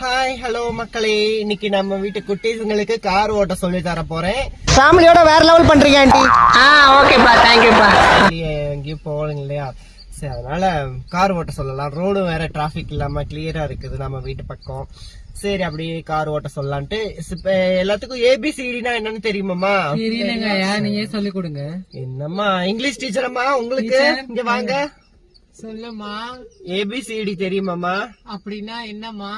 Hi hello மக்களே. இன்னைக்கு நம்ம வீட்டு குட்டீஸுங்களுக்கு கார் ஓட்ட சொல்லி தர போறேன். ஃபேமிலியோட வேற லெவல் பண்றீங்க ஆண்டி. ஆ ஓகேப்பா தேங்க்யூப்பா எங்கேயும் போகணும் இல்லையா? சரி அதனால கார் ஓட்ட சொல்லலாம். ரோடும் வேற டிராஃபிக் இல்லாம கிளியரா இருக்குது நம்ம வீட்டு பக்கம். சரி அப்படியே கார் ஓட்ட சொல்லலான்ட்டு. இப்ப எல்லாத்துக்கும் ஏபிசிடினா என்னன்னு தெரியுமாம்மா? தெரியலங்க நீங்க சொல்லி கொடுங்க? என்னம்மா இங்கிலீஷ் டீச்சரம்மா உங்களுக்கு? இங்க வாங்க. சொல்லுமா ஏபிசிடி தெரியுமாம்மா? அப்படின்னா என்னம்மா?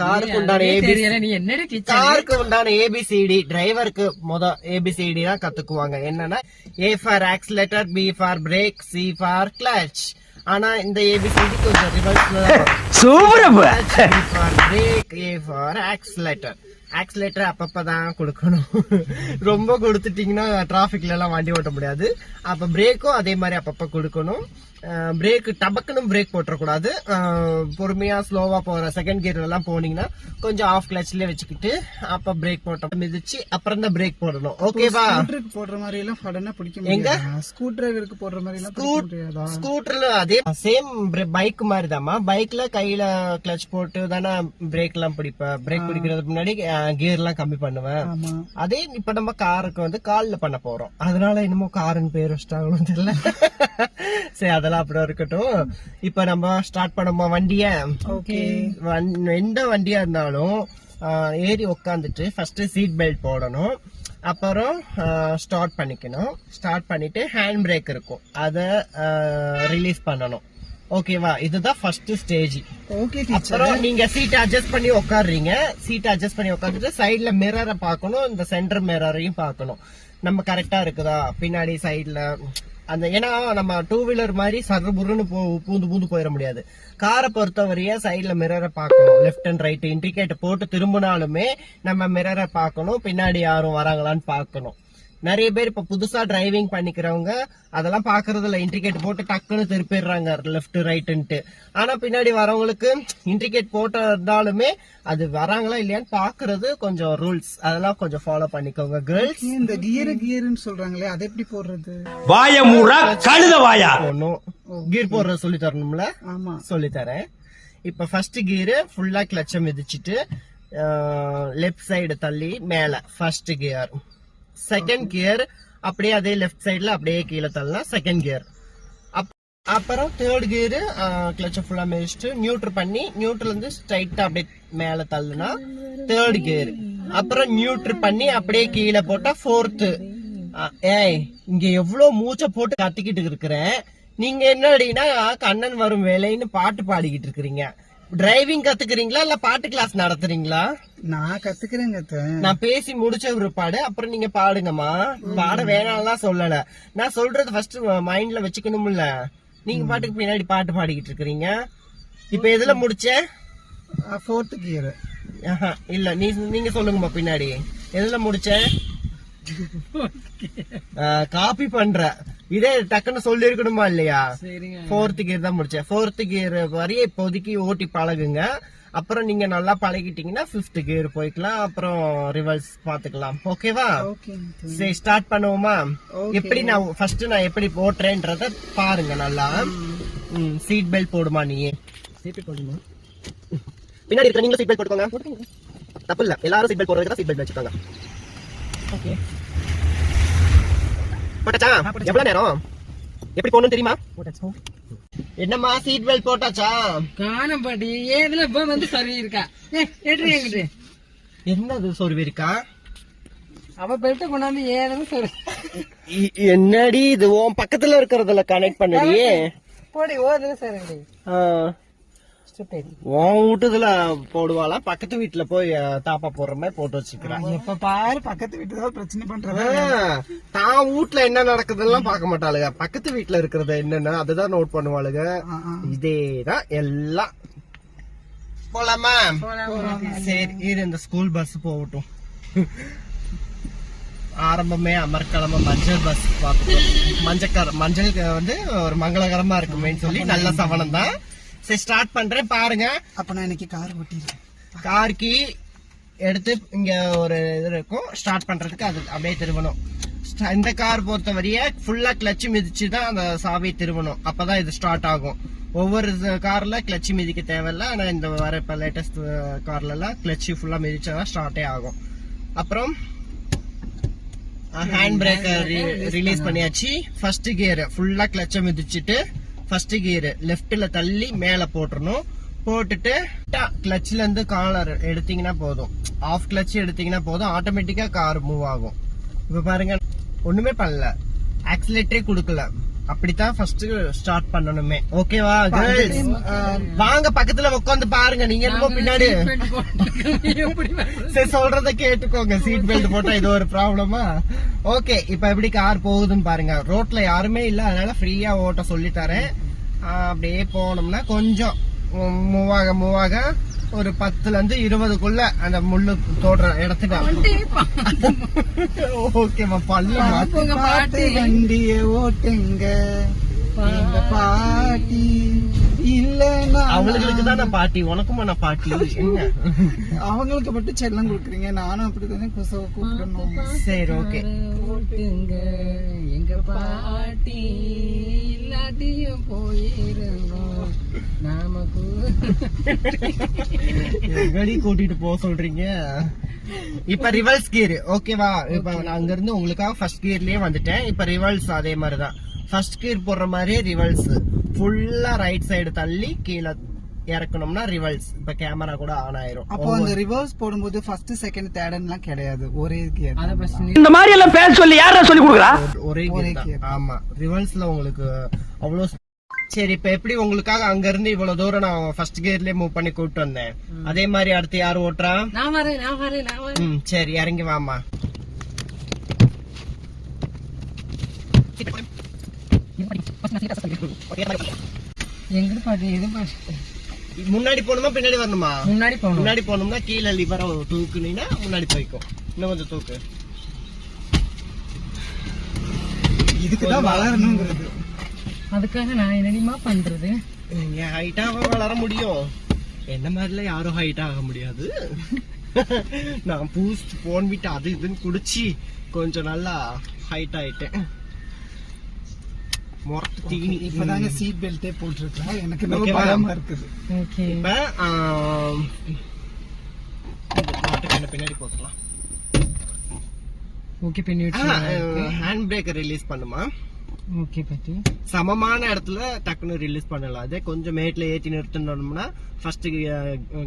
காருக்கு உண்டான ஏபிசி தெரியல நீ என்னடி டீச்சர்? காருக்கு உண்டான ஏபிசிடி டிரைவருக்கு முத ஏபிசிடி தான் கத்துக்குவாங்க. என்னன்னா A for accelerator B for brake C for clutch ஆனா இந்த ஏபிசிடி கொஞ்சம் ரிவர்ஸ்ல super for brake A for accelerator accelerator அப்பப்பதான் கொடுக்கணும். ரொம்ப கொடுத்துட்டீங்கன்னா டிராஃபிக்ல எல்லாம் வண்டி ஓட்ட முடியாது. அப்ப பிரேக்கும் அதே மாதிரி அப்பப்ப கொடுக்கணும். Break டபக்குன்னு break போட்டுறக்கூடாது. அஹ், பொறுமையா ஸ்லோவா போற செகண்ட் கியர் எல்லாம் போனீங்கன்னா கொஞ்சம் ஆஃப் கிளச்லயே வச்சுக்கிட்டு அப்ப பிரேக் போட்ட மிதிச்சு அப்புறம் தான் பிரேக் போடணும். ஓகேவா ஸ்கூட்டருக்கு போடுற மாதிரி எல்லாம் சடனா பிடிக்க எங்க? ஸ்கூட்டருக்கு போடுற மாதிரி எல்லாம் ஸ்கூட்டர்ல அதே சேம் பைக் மாதிரி தாம்மா பைக்ல கையில கிளச் போட்டு தானே பிரேக் எல்லாம் பிடிப்பேன் பிரேக் பிடிக்கிறதுக்கு முன்னாடி கியர் எல்லாம் கம்மி பண்ணுவேன். அதே இப்ப நம்ம காருக்கு வந்து கால்ல பண்ண போறோம். அதனால என்னமோ காருன்னு பேர் வச்சிட்டாங்களோ தெரியல. சரி அதெல்லாம் அப்படியே இருக்கட்டும். இப்ப நம்ம ஸ்டார்ட் பண்ணுமா வண்டிய? ஓகே எந்த வண்டியா இருந்தாலும் ஏறி உக்காந்துட்டு ஃபர்ஸ்ட் சீட் பெல்ட் போடணும். அப்புறம் ஸ்டார்ட் பண்ணிக்கணும். ஸ்டார்ட் பண்ணிட்டு ஹேண்ட் பிரேக் இருக்கும். அதை ரிலீஸ் பண்ணணும். ஓகேவா இதுதான் ஃபர்ஸ்ட் ஸ்டேஜ் ஓகே அப்புறம் நீங்க சீட் அட்ஜஸ்ட் பண்ணி உட்காடுறீங்க சீட் அட்ஜஸ்ட் பண்ணி உட்காந்துட்டு சைடுல மிரரை பார்க்கணும். இந்த சென்டர் மிரரையும் பார்க்கணும். நம்ம கரெக்டா இருக்குதா? பின்னாடி சைடுல அந்த ஏன்னா நம்ம டூ வீலர் மாதிரி சர்றுபுருன்னு போ பூந்து பூந்து போயிட முடியாது. காரை பொறுத்தவரையே சைடுல மிரரை பார்க்கணும். லெஃப்ட் அண்ட் ரைட் இண்டிகேட்டர் போட்டு திரும்பினாலுமே நம்ம மிரரை பார்க்கணும். பின்னாடி யாரும் வராங்களான்னு பார்க்கணும். நிறைய பேர் இப்ப புதுசா டிரைவிங் பண்ணிக்கிறவங்க அதெல்லாம் பாக்குறதுல இண்டிகேட் போட்டு டக்குன்னு திருப்பிடுறாங்க. லெஃப்ட் ரைட்டுன்ட்டு ஆனா பின்னாடி வரவங்களுக்கு இண்டிகேட் போட்டு இருந்தாலுமே அது வராங்களா இல்லையான்னு பாக்குறது கொஞ்சம் ரூல்ஸ் அதெல்லாம் கொஞ்சம் ஃபாலோ பண்ணிக்கோங்க கேர்ள்ஸ் இந்த கியர் கியர்னு சொல்றாங்களே அதை எப்படி போடுறது? வாய மூடா கழுத வாயா. ஒன்னும் கீர் போடுறது சொல்லி தரணும்ல? ஆமா. சொல்லி தரேன். இப்ப ஃபர்ஸ்ட் கியர் ஃபுல்லா கிளச்ச மிதிச்சிட்டு லெஃப்ட் சைடு தள்ளி மேல. ஃபர்ஸ்ட் கியர் செகண்ட் கியர் அப்படியே அதே லெஃப்ட் சைடுல அப்படியே கீழே தள்ளலாம். செகண்ட் கியர் அப்புறம் தேர்ட் கியர் கிளச்ச ஃபுல்லா மிதிச்சிட்டு நியூட்ரு பண்ணி நியூட்ரல் இருந்து ஸ்ட்ரைட்டா அப்படியே மேல தள்ளுனா தேர்ட் கியர் அப்புறம் நியூட்ரு பண்ணி அப்படியே கீழே போட்டா ஃபோர்த்து ஏய் இங்க எவ்வளவு மூச்சை போட்டு கத்திக்கிட்டு இருக்கிறேன். நீங்க என்னடினா கண்ணன் வரும் வேலைன்னு பாட்டு பாடிக்கிட்டு இருக்கிறீங்க. டிரைவிங் கத்துக்கிறீங்களா இல்ல பாட்டு கிளாஸ் நடத்துறீங்களா? நான் கத்துக்கிறேங்க. நான் பேசி முடிச்ச ஒரு பாடு அப்புறம் நீங்க பாடுங்கம்மா. பாட வேணாம்லாம் சொல்லல. நான் சொல்றது ஃபர்ஸ்ட் மைண்ட்ல வச்சுக்கணும்ல. நீங்க பாட்டுக்கு பின்னாடி பாட்டு பாடிக்கிட்டு இருக்கிறீங்க. இப்ப எதுல முடிச்ச? ஃபோர்த் கியர் இல்ல நீ நீங்க சொல்லுங்கம்மா பின்னாடி. எதுல முடிச்ச? காப்பி பண்ற. இதே டக்குன்னு சொல்லி இருக்கணுமா இல்லையா ஃபோர்த் கியர் தான் முடிச்சேன். ஃபோர்த் கியர் வரைய இப்போதைக்கு ஓட்டி பழகுங்க. அப்புறம் நீங்க நல்லா பழகிட்டீங்கன்னா ஃபிஃப்த் கியர் போய்க்கலாம். அப்புறம் ரிவர்ஸ் பாத்துக்கலாம் ஓகேவா ஓகே சரி ஸ்டார்ட் பண்ணுவோமா. எப்படி நான் ஃபர்ஸ்ட் நான் எப்படி ஓட்டுறேன்றத பாருங்க நல்லா. சீட் பெல்ட் போடுமா நீ? சீட் போடுமா பின்னாடி இருக்க நீங்களும் சீட் பெல்ட் போட்டுக்கோங்க. தப்பு இல்ல. எல்லாரும் சீட் பெல்ட் போடுறதுக்கு சீட் பெல்ட் வச்சுக்கோங்க ஓகே போட்டாச்சா? எவ்வளவு நேரம்? எப்படி போகணும் தெரியுமா? என்னம்மா சீட் பெல்ட் போட்டாச்சா? காணம் பாட்டி. ஏதுல இப்ப வந்து சரி இருக்கா? எங்கிட்டு என்னது சொருவி இருக்கா? அவ பெல்ட்ட கொண்டாந்து சொல்லு இ- என்னடி இது? உன் பக்கத்துல இருக்கிறதுல கனெக்ட் பண்ணடி. போடி ஓதுல சரி ஆ. உன் வீட்டுல போடுவாளா? பக்கத்து வீட்டுல போய் தாப்பா போடுற மாதிரி போட்டு வச்சுக்கிறான். எப்ப பாரு பக்கத்து வீட்டு தான் பிரச்சனை பண்றது? தான் வீட்டுல என்ன நடக்குதுலாம் பார்க்க மாட்டாளுங்க பக்கத்து வீட்டுல இருக்கிறது என்னன்னு அதுதான் நோட் பண்ணுவாளுங்க. இதேதான் எல்லாம். போலாமா? சரி இது இந்த ஸ்கூல் பஸ் போகட்டும். ஆரம்பமே அமர்க்கிழமை மஞ்சள் பஸ் பார்த்துட்டோம். மஞ்சள் மஞ்சள் வந்து ஒரு மங்களகரமா இருக்குமேன்னு சொல்லி நல்ல சவனம் தான் சரி ஸ்டார்ட் பண்றேன். பாருங்க. அப்ப நான் இன்னைக்கு கார் ஓட்டிடுறேன். கார் கீ எடுத்து இங்க ஒரு இது இருக்கும். ஸ்டார்ட் பண்றதுக்கு அது அப்படியே திருவணும் இந்த கார் பொறுத்தவரைய ஃபுல்லா கிளச் மிதிச்சு தான் அந்த சாவியை திருவணும் அப்பதான் இது ஸ்டார்ட் ஆகும். ஒவ்வொரு கார்ல கிளட்ச் மிதிக்க தேவையில்ல. ஆனா இந்த வர இப்ப லேட்டஸ்ட் கார்ல எல்லாம் கிளட்ச் ஃபுல்லா மிதிச்சாதான் ஸ்டார்ட்டே ஆகும். அப்புறம் ஹேண்ட் பிரேக்கர் ரிலீஸ் பண்ணியாச்சு. ஃபர்ஸ்ட் கியர் ஃபுல்லா கிளட்ச மிதிச்சிட்டு ஃபர்ஸ்ட் கியர் லெஃப்ட்ல தள்ளி மேல போட்டுறணும். போட்டுட்டு கிளச்ல இருந்து காலர் எடுத்தீங்கன்னா போதும். ஆஃப் கிளச் எடுத்தீங்கன்னா போதும். ஆட்டோமேட்டிக்கா கார் மூவ் ஆகும். இப்ப பாருங்க ஒண்ணுமே பண்ணல. ஆக்சிலேட்டரே கொடுக்கல. அப்படித்தான் ஃபர்ஸ்ட் ஸ்டார்ட் பண்ணணுமே. ஓகேவா கேர்ள்ஸ் வாங்க பக்கத்துல உட்காந்து பாருங்க. நீங்க என்னமோ பின்னாடி? சரி சொல்றத கேட்டுக்கோங்க. சீட் பெல்ட் போட்டா இது ஒரு ப்ராப்ளமா ஓகே இப்ப எப்படி கார் போகுதுன்னு பாருங்க. ரோட்ல யாருமே இல்ல அதனால ஃப்ரீயா ஓட்ட சொல்லி தரேன். அப்படியே போனோம்னா கொஞ்சம். மூவ் ஆக மூவ் ஆக ஒரு பத்துல இருந்து இருபதுக்குள்ள அந்த முள்ளு தோடுற இடத்துக்கு ஓகேமா உங்க பாட்டி. வண்டிய ஓட்டுங்க. பாட்டி இல்லன்னா அவங்களுக்கு தான் நான் பாட்டி உனக்குமா நான் பாட்டி? என்ன? அவங்களுக்கு மட்டும் செல்லம் கொடுக்குறீங்க. நானும் அப்படித்தானே குசவ கூப்பிடணும். சரி ஓகே. ஓட்டுங்க. எங்க பாட்டி இல்லாட்டியும் போயிருந்தோம். நாமக்கு எங்கடி கூட்டிட்டு போக சொல்றீங்க? இப்ப ரிவல்ஸ் கியர் ஓகேவா இப்ப நான் அங்க இருந்து உங்களுக்காக ஃபர்ஸ்ட் கியர்லயே வந்துட்டேன். இப்ப ரிவல்ஸ் அதே மாதிரிதான். ஃபர்ஸ்ட் கியர் போடுற மாதிரியே ரிவல்ஸ் ஃபுல்லா ரைட் சைடு தள்ளி கீழே இறக்கணும்னா ரிவர்ஸ் இப்ப கேமரா கூட ஆன் ஆயிரும். அப்போ அந்த ரிவர்ஸ் போடும்போது ஃபர்ஸ்ட் செகண்ட் தேர்ட்லாம் கிடையாது. ஒரே கியர் இந்த மாதிரி எல்லாம் பேச சொல்லி யாரா சொல்லி கொடுக்குறா? ஒரே. தான். ஆமா. ரிவர்ஸ்ல உங்களுக்கு அவ்வளவு சரி இப்ப எப்படி உங்களுக்காக அங்க இருந்து இவ்வளவு தூரம் நான் ஃபர்ஸ்ட் கியர்லயே மூவ் பண்ணி கூப்பிட்டு வந்தேன். அதே மாதிரி அடுத்து யார் ஓட்டுறா? நான் வரேன் நான் வரேன் நான் வரேன். ம் சரி இறங்கி வாமா எங்க பாட்டி எது பாட்டி முன்னாடி போகணுமா பின்னாடி வரணுமா? முன்னாடி போகணும். முன்னாடி போனோம்னா கீழே லிவரை தூக்குனீங்கன்னா முன்னாடி போய்க்கும். இன்னும் கொஞ்சம் தூக்கு. இதுக்கு தான் வளரணுங்கிறது. அதுக்காக நான் என்னடிமா பண்றது? என் ஹைட்டாக வளர முடியும். என்ன மாதிரிலாம் யாரும் ஹைட் ஆக முடியாது. நான் பூஸ்ட் போன் விட்டு அது இதுன்னு குடிச்சு கொஞ்சம் நல்லா ஹைட் ஆயிட்டேன். முரட்டு தீனி. இப்பதாங்க சீட் பெல்ட்டே போட்டிருக்கேன். எனக்கு ரொம்ப? பயமா இருக்குது. ஓகே. இப்ப பின்னாடி போட்டுக்கலாம். ஓகே பின்னி ஹேண்ட் பிரேக்கர் ரிலீஸ் பண்ணுமா? ஓகே பாட்டி சமமான இடத்துல டக்குன்னு ரிலீஸ் பண்ணலாம். அதே கொஞ்சம் மேட்ல ஏத்தி நிறுத்தணும்னா ஃபர்ஸ்ட்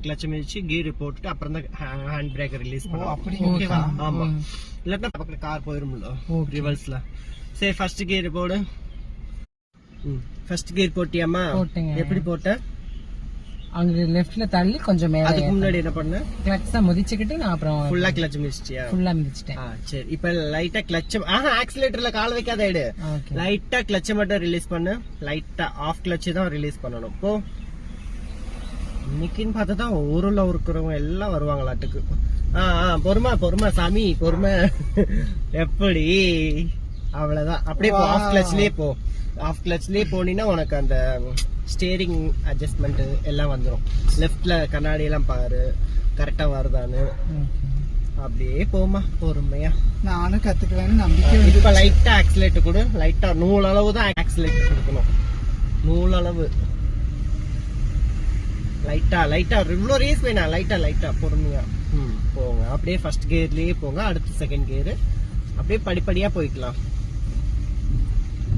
கிளச் மிதிச்சு கீர் போட்டுட்டு அப்புறம் தான் ஹேண்ட் பிரேக்கர் ரிலீஸ் பண்ணலாம். அப்படி ஓகேவா ஆமா. இல்லாட்டா பக்கத்துல கார் போயிரும்ல. ரிவர்ஸ்ல சரி ஃபர்ஸ்ட் கியர் போடு. ஃபர்ஸ்ட் கியர் போட்டியாமா. எப்படி போட்ட? அங்க லெஃப்ட்ல தள்ளி கொஞ்சம் மேல அதுக்கு முன்னாடி என்ன பண்ண? கிளக்ஸ முதிச்சுக்கிட்டு நான் அப்புறம் ஃபுல்லா கிளச் மிதிச்சிட்டியா? ஃபுல்லா மிதிச்சிட்டேன். சரி. இப்ப லைட்டா கிளச் ஆஹா ஆக்சிலேட்டர்ல கால் வைக்காத எடு லைட்டா கிளச்ச மட்டும் ரிலீஸ் பண்ணு. லைட்டா ஆஃப் கிளட்ச் தான் ரிலீஸ் பண்ணணும். போ. இன்னைக்குன்னு பார்த்தா தான் ஊருல இருக்கிறவங்க எல்லாம் வருவாங்களாட்டுக்கு. ஆ ஆ பொறுமை பொறுமை சாமி பொறுமை. எப்படி? அவ்வளவுதான். அப்படியே போ ஆஃப் கிளச்லயே போ. ஆஃப் கிளச்லயே போனீங்கன்னா உனக்கு அந்த ஸ்டேரிங் அட்ஜஸ்ட்மெண்ட் எல்லாம் வந்துடும் லெஃப்ட்ல கண்ணாடி எல்லாம் பாரு கரெக்டா வருதான்னு. அப்படியே போமா பொறுமையா. நானும் கத்துக்குவேன்னு நம்பிக்கை இப்ப லைட்டா ஆக்சிலேட் கொடு. லைட்டா நூல் அளவு தான் ஆக்சிலேட் கொடுக்கணும். நூல் அளவு. லைட்டா லைட்டா இவ்வளோ ரேஸ் வேணாம் லைட்டா லைட்டா பொறுமையா. ம் போங்க. அப்படியே ஃபர்ஸ்ட் கியர்லயே போங்க. அடுத்து செகண்ட் கியர் அப்படியே படிப்படியா போய்க்கலாம்.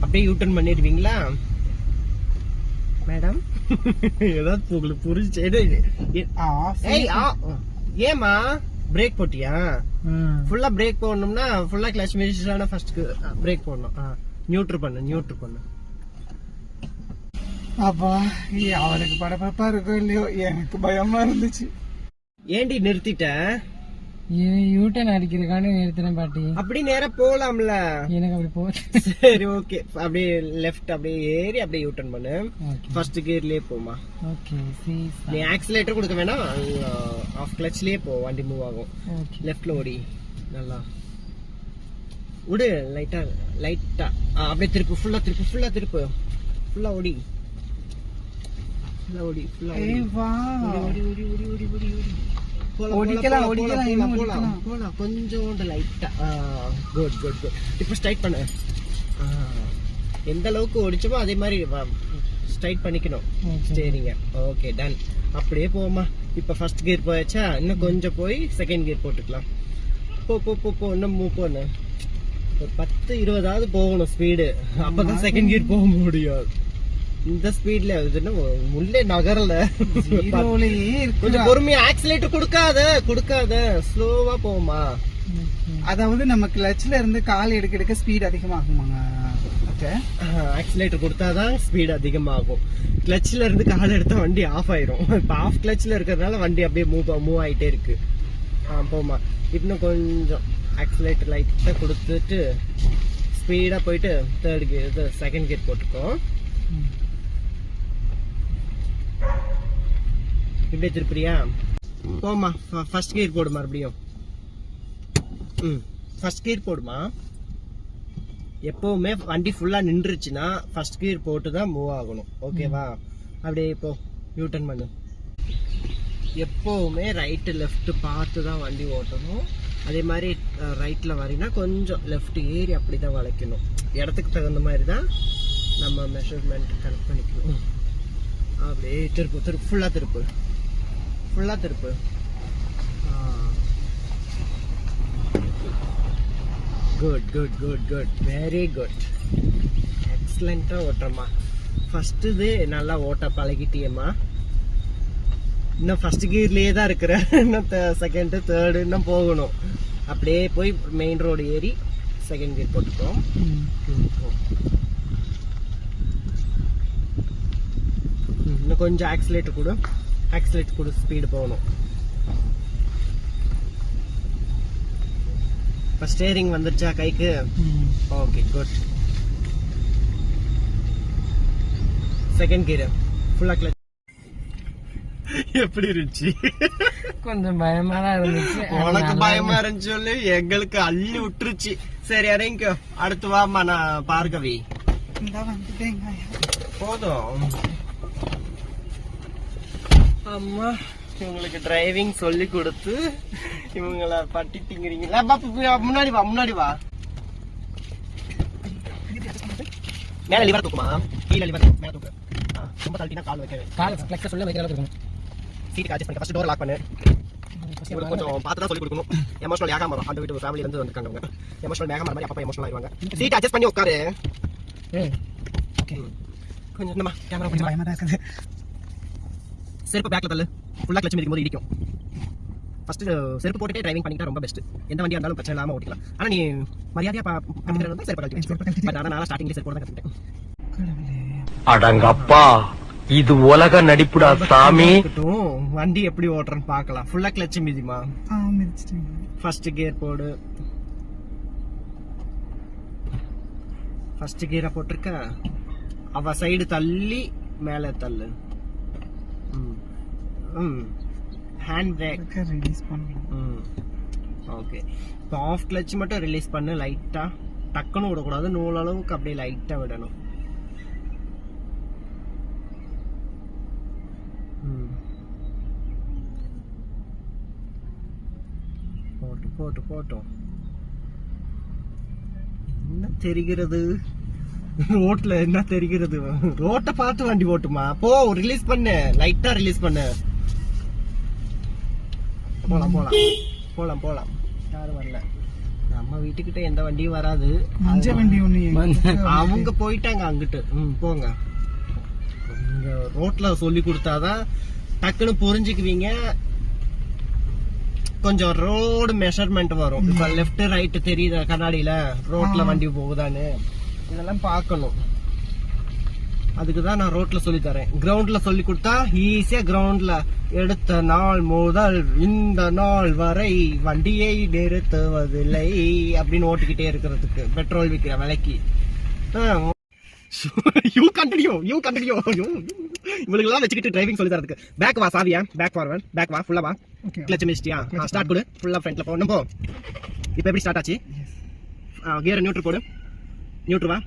அப்படியே யூட்டர்ன் பண்ணிடுவீங்களா? மேடம்? ஏதாவது உங்களுக்கு ஆ ஏமா பிரேக் போட்டியா? ஃபுல்லா பிரேக் போடணும்னா ஃபுல்லா கிளச் மிதிச்சுட்டானா ஃபர்ஸ்ட் பிரேக் போடணும். நியூட்ரு பண்ணு நியூட்ரு பண்ணு. அப்பா ஏய், அவளுக்கு படப்படப்பா இருக்கோ இல்லையோ எனக்கு பயமா இருந்துச்சு. ஏண்டி நிறுத்திட்ட? யூட்டன் அடிக்கிறதுக்காண்டி நிறுத்தினேன் பாட்டி. அப்படி நேரா போலாம்ல. எனக்கு அப்படி போகுது சரி ஓகே அப்படியே லெஃப்ட் அப்படியே ஏறி அப்படியே யூட்டர்ன் பண்ணு. ஃபர்ஸ்ட் கியர்லயே போமா ஓகே நீ ஆக்சிலேட்டர் கொடுக்க வேணாம். ஆஃப் கிளச்லயே போ வண்டி மூவ் ஆகும். லெஃப்ட்ல ஓடி. நல்லா. விடு லைட்டா லைட்டா அப்படியே திருப்பு ஃபுல்லா திருப்பு ஃபுல்லா திருப்பு. ஃபுல்லா ஓடி. ஃபுல்லா ஓடி ஃபுல்லா ஓடி ஓடி ஓடி ஓடி ஓடி ஓடி. ஓடிக்கலாம், ஓடிக்கலாம், இன்னும் ஓடிக்கலாம். போலாம். கொஞ்சோண்டு லைட்டா குட் குட் குட் இப்போ ஸ்ட்ரைட் பண்ணு. எந்த அளவுக்கு ஓடிச்சோமோ அதே மாதிரி ஸ்ட்ரைட் பண்ணிக்கணும். சரிங்க ஓகே டன் அப்படியே போமா இப்ப ஃபர்ஸ்ட் கியர் போயாச்சா? இன்னும் கொஞ்சம் போய் செகண்ட் கியர் போட்டுக்கலாம். போ போ போ போ. இன்னும் மூவ் பண்ணு ஒரு பத்து இருபதாவது போகணும் ஸ்பீடு அப்பதான் செகண்ட் கியர் போக முடியும். இந்த ஸ்பீட்ல முள்ளே நகரல. கொஞ்சம் பொறுமையா ஆக்சிலேட்டர் கொடுக்காத கொடுக்காத. ஸ்லோவா போமா அதாவது நம்ம கிளச்ல இருந்து கால் எடுக்க எடுக்க ஸ்பீட் அதிகமாகுமாங்க? ஆக்சிலேட்டர் கொடுத்தாதான் ஸ்பீட் அதிகமாகும். கிளச்ல இருந்து கால் எடுத்தா வண்டி ஆஃப் ஆயிரும். இப்ப ஆஃப் கிளச்ல இருக்கிறதுனால வண்டி அப்படியே மூவ் மூவ் ஆயிட்டே இருக்கு. ஆ, போமா இன்னும் கொஞ்சம் ஆக்சிலேட்டர் லைட்டா கொடுத்துட்டு ஸ்பீடா போயிட்டு தேர்ட் கியர் செகண்ட் கியர் போட்டுக்கோ. இப்படியே திருப்பிரியா போமா ஃபர்ஸ்ட் கியர் போடு மறுபடியும். ம் ஃபர்ஸ்ட் கியர் போடுமா? எப்பவுமே வண்டி ஃபுல்லா நின்றுச்சுன்னா ஃபர்ஸ்ட் கியர் போட்டு தான் மூவ் ஆகணும் ஓகேவா அப்படியே இப்போ யூ டர்ன் பண்ணு. எப்பவுமே ரைட்டு லெஃப்ட் பார்த்து தான் வண்டி ஓட்டணும். அதே மாதிரி ரைட்ல வரீங்கன்னா கொஞ்சம் லெஃப்ட் ஏறி அப்படி தான் வளைக்கணும். இடத்துக்கு தகுந்த மாதிரி தான் நம்ம மெஷர்மெண்ட் கனெக்ட் பண்ணிக்கணும். அப்படியே திருப்பு திருப்பு ஃபுல்லா திருப்பு. ஃபுல்லா திருப்பு. Good good good good very good எக்ஸலண்ட்டாக ஓட்டுறம்மா. ஃபர்ஸ்ட் இது நல்லா ஓட்ட பழகிட்டியம்மா. இன்னும் ஃபர்ஸ்ட் கியர்லயே தான் இருக்கிற. இன்னும் செகண்ட் தேர்டு இன்னும் போகணும். அப்படியே போய் மெயின் ரோடு ஏறி செகண்ட் கியர் போட்டுக்கோம் ம், இன்னும் கொஞ்சம் ஆக்சிலேட்டர் கொடு. ஆக்சிலேட்டர் கொடு ஸ்பீடு போகணும் இப்போ ஸ்டேரிங் வந்துருச்சா கைக்கு. ஓகே குட் செகண்ட் கியர் ஃபுல்லா கிளச் எப்படி இருந்துச்சு? கொஞ்சம் பயமா தான் இருந்துச்சு. உனக்கு பயமா இருந்துச்சு. சொல்லி. எங்களுக்கு அள்ளி விட்டுருச்சு. சரி இறங்கிக்கோ அடுத்து வாமா நான் பார்கவி. போதும். அம்மா இவங்களுக்கு டிரைவிங் சொல்லி கொடுத்து இவங்கள பட்டிட்டிங்கிறீங்களா? பா, பா, பா, முன்னாடி வா முன்னாடி வா. மேல லிவர் தூக்குமா? கீழே லிவர் மேல தூக்கு. ரொம்ப தள்ளினா கால் வைக்க கால் ஃபிளெக்ஸ் சொல்ல வைக்கிற அளவுக்கு இருக்கணும். சீட்டுக்கு அட்ஜஸ்ட் பண்ணி ஃபர்ஸ்ட் டோர் லாக் பண்ணு. இவங்களுக்கு கொஞ்சம் பார்த்து தான் சொல்லி கொடுக்கணும். எமோஷனல் ஏகாம வரும் அந்த வீட்டு ஃபேமிலி இருந்து வந்திருக்காங்க அவங்க. எமோஷனல் மேகாம மாதிரி அப்பப்போ எமோஷனல் ஆயிடுவாங்க. சீட் அட்ஜஸ்ட் பண்ணி உட்காரு. கொஞ்சம் என்னமா கேமரா கொஞ்சம் பயமா தான் இருக்குது. செருப்பு பேக்ல தள்ளு. ஃபுல்லா கிளச் மிதிக்கும் போது இடிக்கும். ஃபர்ஸ்ட் செருப்பு போட்டுட்டே டிரைவிங் பண்ணிட்டா ரொம்ப பெஸ்ட் எந்த வண்டியா இருந்தாலும் பிரச்சனை இல்லாம ஓட்டிக்கலாம். ஆனா நீ மரியாதையா பா- கத்துக்கிறது வந்து செருப்பு கழட்டி பட் ஆனா நான் ஸ்டார்டிங்ல செருப்பு தான் கத்துக்கிட்டேன் கடவுளே அடங்கப்பா. இது உலக நடிப்புடா சாமி. வண்டி எப்படி ஓட்டுறேன்னு பார்க்கலாம். ஃபுல்லா கிளச் மிதிமா ஃபர்ஸ்ட் கியர் போடு. ஃபர்ஸ்ட் கியரை போட்டிருக்க. அவ சைடு தள்ளி மேலே தள்ளு. ஹேண்ட் பிரேக் ரிலீஸ் பண்ணணும் ம் ஓகே இப்போ ஆஃப் கிளச் மட்டும் ரிலீஸ் பண்ணு லைட்டாக டக்குன்னு விடக்கூடாது. நூல் அளவுக்கு அப்படியே லைட்டாக விடணும். ம் போட்டு போட்டு போட்டோம் என்ன தெரிகிறது? ரோட்ல என்ன தெரிகிறது? ரோட்டை பார்த்து வண்டி ஓட்டுமா? போ ரிலீஸ் பண்ணு. லைட்டா ரிலீஸ் பண்ணு. போலாம் போலாம். போலாம் போலாம். யாரும் வரல. நம்ம வீட்டுக்கிட்ட எந்த வண்டியும் வராது. மஞ்ச வண்டி ஒண்ணு அவங்க போயிட்டாங்க அங்கிட்டு. ம் போங்க. இங்க ரோட்ல சொல்லி கொடுத்தாதான் டக்குன்னு புரிஞ்சுக்குவீங்க. கொஞ்சம் ரோடு மெஷர்மெண்ட் வரும். இப்ப லெஃப்ட் ரைட் தெரியுது கண்ணாடியில? ரோட்ல வண்டி போகுதான்னு. இதெல்லாம் பார்க்கணும். அதுக்கு தான் நான் ரோட்ல சொல்லி தரேன். கிரவுண்ட்ல சொல்லி கொடுத்தா ஈஸியா கிரவுண்ட்ல எடுத்த நாள் முதல் இந்த நாள் வரை வண்டியை நிறுத்துவதில்லை அப்படின்னு ஓட்டிக்கிட்டே இருக்கிறதுக்கு பெட்ரோல் விற்கிற விலைக்கு. யூ கண்டினியூ யூ கண்டினியூ இவங்களுக்கு எல்லாம் வச்சுக்கிட்டு டிரைவிங் சொல்லி தரதுக்கு. பேக் வா சாவியா? பேக் ஃபார்வர்ட் பேக் வா ஃபுல்லா வா. கிளச் மிஸ்டியா ஸ்டார்ட் கொடு. ஃபுல்லா ஃப்ரண்ட்ல போகணும் போ. இப்போ எப்படி ஸ்டார்ட் ஆச்சு? கியர் நியூட்ரு போடு. நியூட்ரு வா?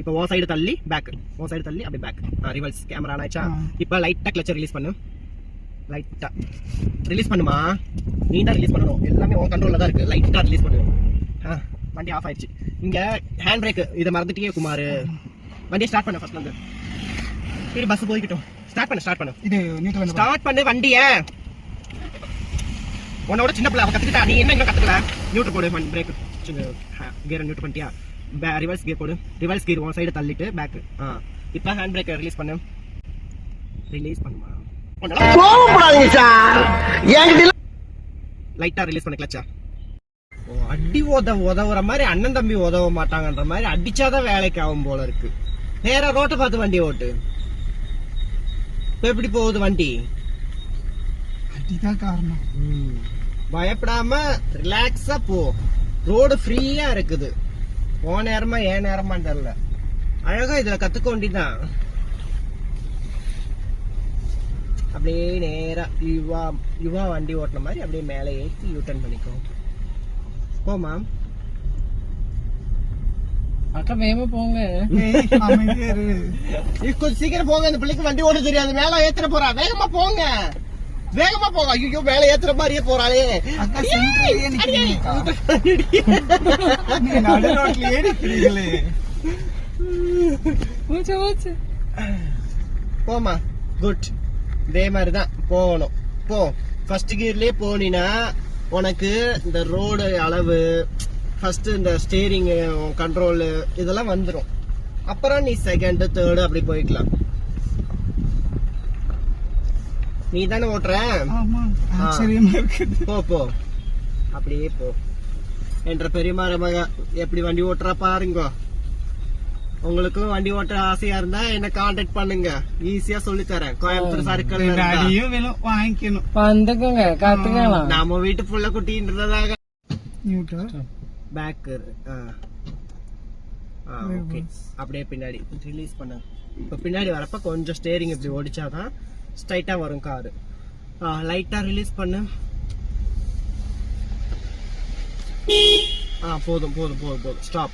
இப்போ ஓ சைடு தள்ளி பேக் ஓ சைடு தள்ளி அப்படியே பேக் ரிவர்ஸ் கேமரா ஆச்சா ஆ. இப்போ லைட்டா கிளச்சை ரிலீஸ் பண்ணு. லைட்டா ரிலீஸ் பண்ணுமா? நீ தான் ரிலீஸ் பண்ணணும். எல்லாமே உன் கண்ட்ரோல்ல தான் இருக்கு. லைட்டா ரிலீஸ் பண்ணு. ஆ, வண்டி ஆஃப் ஆயிடுச்சு. இங்க ஹேண்ட் பிரேக் இதை மறந்துட்டே குமார். வண்டியை ஸ்டார்ட் பண்ண ஃபர்ஸ்ட் வந்து. சரி பஸ் போய்கிட்டோம் ஸ்டார்ட் பண்ணு ஸ்டார்ட் பண்ணு. இது நியூட்ரல் ஸ்டார்ட் பண்ணு வண்டிய. உன்னோட சின்ன பிள்ளை அவ கத்துக்கிட்டா? நீ என்ன இன்னும் கத்துக்கல? நியூட்ரல் போடு பிரேக் கியர் நியூட்ரல் பண்ணிட்டியா? ரிவர்ஸ் கியர் போடு ரிவர்ஸ் கியர் உன் சைடு தள்ளிட்டு பேக் ஆ. இப்போ ஹேண்ட் பிரேக் ரிலீஸ் பண்ணு. ரிலீஸ் பண்ணுமா? கோவப்படாதீங்க சார். என்கிட்ட லைட்டா ரிலீஸ் பண்ண கிளச்சா அடி உத உதவுற மாதிரி அண்ணன் தம்பி உதவ மாட்டாங்கன்ற மாதிரி அடிச்சாதான் வேலைக்கு ஆகும் போல இருக்கு. நேரா ரோட்டை பார்த்து வண்டி ஓட்டு. இப்ப எப்படி போகுது வண்டி? அடிதான் காரணம். பயப்படாம ரிலாக்ஸா போ. ரோடு ஃப்ரீயா இருக்குது. போ நேரமா ஏன் நேரமான்னு தெரியல. அழகா இதுல கத்துக்க வேண்டிதான் அப்படியே நேரா யுவா யுவா வண்டி ஓட்டுன மாதிரி அப்படியே மேலே ஏற்றி யூ டர்ன் பண்ணிக்கோ போமா அக்கா வேகமா போங்க. கொஞ்சம் சீக்கிரம் போங்க. இந்த பிள்ளைக்கு வண்டி ஓட்ட தெரியாது. மேல ஏத்துற போறா. வேகமா போங்க. வேகமா போங்க ஐயோ மேல ஏத்துற மாதிரியே போறாளே. போமா குட் இதே மாதிரிதான் போகணும். போ. ஃபர்ஸ்ட் கியர்லயே போனீனா உனக்கு இந்த ரோடு அளவு ஃபர்ஸ்ட் இந்த ஸ்டேரிங் கண்ட்ரோல் இதெல்லாம் வந்துடும் அப்புறம் நீ செகண்ட் தேர்டு அப்படி போய்க்கலாம். நீ தானே ஓட்டுற? ஆமா ஆச்சரியமா இருக்குது. போ போ. அப்படியே போ. என்ற பெரிய மருமக எப்படி வண்டி ஓட்டுறா பாருங்க. உங்களுக்கும் வண்டி ஓட்ட ஆசையா இருந்தா என்ன கான்டாக்ட் பண்ணுங்க. ஈஸியா சொல்லி தரேன். கோயம்புத்தூர் சர்க்கிள் அடியும் வாங்கிக்கணும். வந்துக்குங்க கத்துக்கலாம். நம்ம வீட்டு புள்ள குட்டின்றதாக. பேக் ஓகே அப்படியே பின்னாடி. ரிலீஸ் பண்ணு. இப்ப பின்னாடி வரப்ப கொஞ்சம் ஸ்டேரிங் இப்படி ஓடிச்சாதான் ஸ்ட்ரைட்டா வரும் காரு. லைட்டா ரிலீஸ் பண்ணு. ஆ போதும் போதும் போதும் போதும். ஸ்டாப்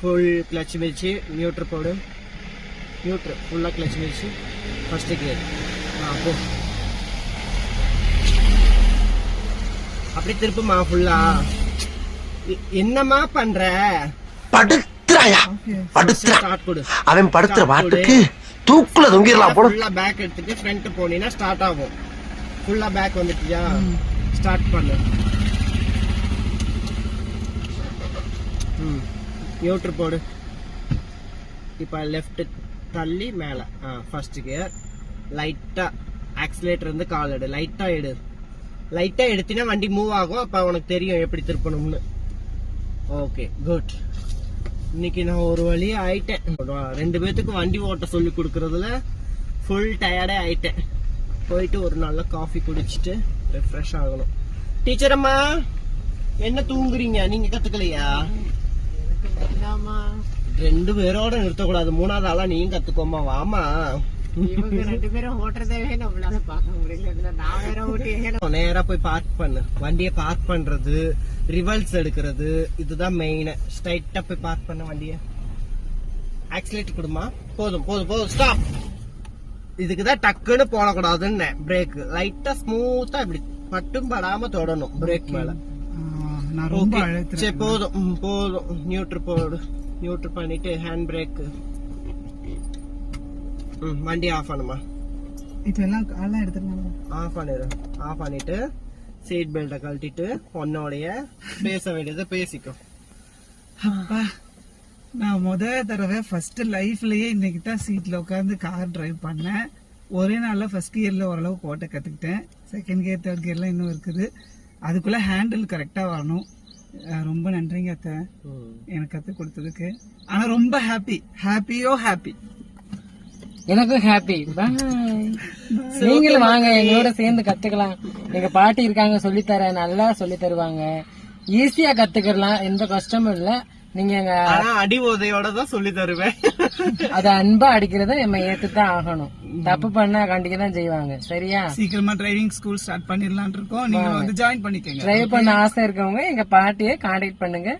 ஃபுல் கிளச் வச்சு நியூட்ரு போடு. நியூட்ரு ஃபுல்லாக கிளச் வச்சு ஃபர்ஸ்ட் கியர் ஆ போ. அப்படி திருப்புமா ஃபுல்லா எ- என்னம்மா பண்ற? படுத்துறாயா? படுத்துறா. ஸ்டார்ட் கொடு. அவன் படுத்துற பாட்டுக்கு தூக்குல தொங்கிடலாம் போல. ஃபுல்லா பேக் எடுத்துட்டு ஃப்ரண்ட் போனீங்கன்னா ஸ்டார்ட் ஆகும். ஃபுல்லா பேக் வந்துட்டியா? ஸ்டார்ட் பண்ணு. ம். நியூட்ரு போடு. இப்போ லெஃப்ட் தள்ளி மேலே. ஆ ஃபர்ஸ்ட் கியர் லைட்டா ஆக்சிலேட்டர் இருந்து கால் எடு. லைட்டா எடு. லைட்டா எடுத்தினா வண்டி மூவ் ஆகும். அப்ப உனக்கு தெரியும் எப்படி திருப்பணும்னு. ஓகே குட் இன்னைக்கு நான் ஒரு வழி ஆயிட்டேன். ரெண்டு பேத்துக்கு வண்டி ஓட்ட சொல்லி கொடுக்கறதுல ஃபுல் டயர்டே ஆயிட்டேன். போயிட்டு ஒரு நல்ல காஃபி குடிச்சிட்டு ரெஃப்ரெஷ் ஆகணும். டீச்சர் அம்மா என்ன தூங்குறீங்க? நீங்க கத்துக்கலையா? ரெண்டு பேரோட நிறுத்தக்கூடாது. மூணாவது ஆளா நீயும் கத்துக்கோமா வாமா நேரா போய் பார்க் பண்ணு. வண்டியை பார்க் பண்றது. ரிவல்ஸ் எடுக்கிறது இதுதான் மெயின் ஸ்ட்ரைட்டா போய் பார்க் பண்ண வண்டிய. ஆக்சிலேட்டர் கொடுமா. போதும் போதும் போதும். ஸ்டாப் இதுக்கு தான் டக்குன்னு போடக்கூடாதுன்னு. பிரேக் லைட்டா ஸ்மூத்தா இப்படி பட்டும் படாம தொடணும். பிரேக் மேல. சரி போதும். ம், போதும். நியூட்ரு போடு. நியூட்ரு பண்ணிட்டு ஹேண்ட் பிரேக் வண்டி ஆஃப் பண்ணுமா இப்ப எல்லாம் காலாம் எடுத்துருந்தாங்க ஆஃப் பண்ணிடு ஆஃப் பண்ணிட்டு சீட் பெல்ட்டை கழட்டிட்டு உன்னோடைய பேச வேண்டியதை பேசிக்கோ. அப்பா நான் முத தடவை ஃபர்ஸ்ட் லைஃப்லயே இன்னைக்கு தான் சீட்ல உட்காந்து கார் டிரைவ் பண்ணேன். ஒரே நாள்ல ஃபர்ஸ்ட் கியர்ல ஓரளவுக்கு ஓட்ட கத்துக்கிட்டேன். செகண்ட் கியர் தேர்ட் கியர்லாம் இன்னும் இருக்குது. அதுக்குள்ள ஹேண்டில் கரெக்டா வரணும். ரொம்ப நன்றிங்க அத்தை. எனக்கு கத்து கொடுத்ததுக்கு. ஆனா ரொம்ப ஹாப்பி ஹாப்பியோ ஹாப்பி எனக்கும் ஹாப்பி நீங்களும் வாங்க எங்களோட சேர்ந்து கத்துக்கலாம். எங்க பாட்டி இருக்காங்க சொல்லி தர நல்லா சொல்லி தருவாங்க. ஈஸியா கத்துக்கலாம். எந்த கஷ்டமும் இல்ல. நீங்க எங்க அடி உதையோட தான் சொல்லி தருவேன். அத அன்பா அடிக்கிறத நம்ம ஏத்துதான் ஆகணும். தப்பு பண்ணா கண்டிக்க தான் செய்வாங்க. சரியா? சீக்கிரமா டிரைவிங் ஸ்கூல் ஸ்டார்ட் பண்ணிடலான் இருக்கோம். நீங்க வந்து ஜாயின் பண்ணிக்கங்க. டிரைவ் பண்ண ஆசை இருக்கவங்க எங்க பாட்டியை கான்டாக்ட் பண்ணுங்க.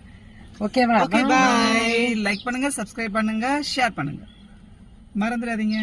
ஓகேவா பாய் லைக் பண்ணுங்க சப்ஸ்கிரைப் பண்ணுங்க ஷேர் பண்ணுங்க. மறந்துடாதீங்க.